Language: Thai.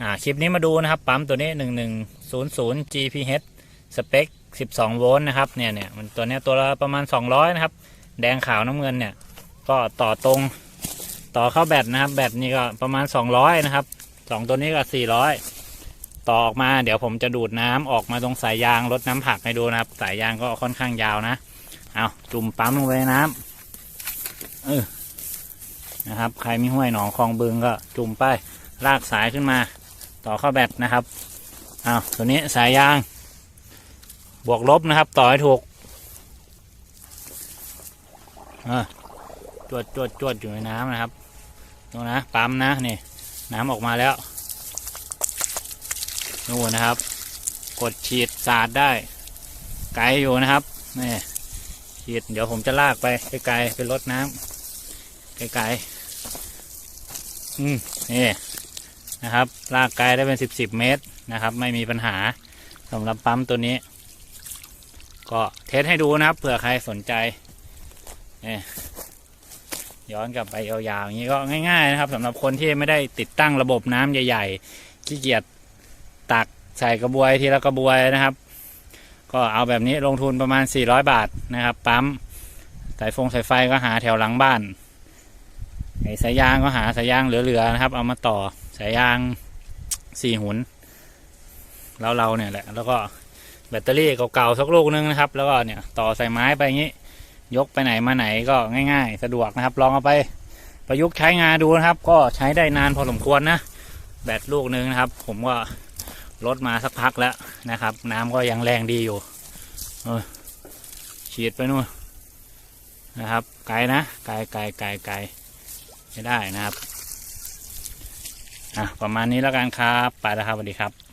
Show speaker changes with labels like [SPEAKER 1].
[SPEAKER 1] อ่าคลิปนี้มาดูนะครับ ปั๊มตัวนี้ 1100 GPH สเปค 12 โวลต์นะครับเนี่ยเนี่ยมันตัวเนี้ยตัวละประมาณ 200 นะครับ แดงขาวน้ำเงินเนี่ย ก็ต่อตรงต่อเข้าแบตนะครับ แบตนี่ก็ประมาณ 200 นะครับสองตัวนี้ก็ 400 ต่อออกมาเดี๋ยวผมจะดูดน้ำออกมาตรงสายยางลดน้ำผักให้ดูนะครับ สายยางก็ค่อนข้างยาวนะเอาจุ่มปั๊มลงไปนน้ำเออนะครับ ใครมีห้วยหนองคลองบึงก็จุ่มไปลากสายขึ้นมา ต่อเข้าแบตนะครับเอาตัวนี้สายยาง บวกลบนะครับ ต่อให้ถูกอ่าจวดจวดจวดอยู่ในน้ำนะครับ ตรงนะปั๊มนะนี่น้ำออกมาแล้วนู่นนะครับ กดฉีดสาดได้ ไกลอยู่นะครับนี่ฉีดเดี๋ยวผมจะลากไปไกลๆไปรดน้ำไกลๆอืมนี่ นะครับ ลากไกลได้เป็นสิบสิบเมตรนะครับ ไม่มีปัญหาสำหรับปั๊มตัวนี้ ก็เทสให้ดูนะครับ เผื่อใครสนใจนี่ย้อนกลับไปยาวๆอย่างนี้ก็ง่ายๆนะครับสำหรับคนที่ไม่ได้ติดตั้งระบบน้ำใหญ่ ๆ ขี้เกียจตักใส่กระบวยทีละกระบวยนะครับ ก็เอาแบบนี้ลงทุนประมาณ 400 บาทนะครับปั๊มสายฟงสายไฟก็หาแถวหลังบ้านไอ้สายยางก็หาสายยางเหลือๆนะครับ เอามาต่อ สายยางสี่หุนแล้วเราเนี่ยแหละ แล้วก็แบตเตอรี่เก่าๆสักลูกนึงนะครับ แล้วก็เนี่ยต่อใส่ไม้ไปอย่างนี้ ยกไปไหนมาไหนก็ง่าย ๆ สะดวกนะครับ ลองเอาไปประยุกต์ใช้งานดูนะครับ ก็ใช้ได้นานพอสมควรนะ แบตลูกนึงนะครับ ผมก็ลดมาสักพักแล้วนะครับ น้ำก็ยังแรงดีอยู่เออฉีดไปนู่นนะครับ ไกลนะ ไกลไกลไกลไกลไม่ได้นะครับ อะประมาณนี้แล้วกันครับ ไปแล้วครับสวัสดีครับ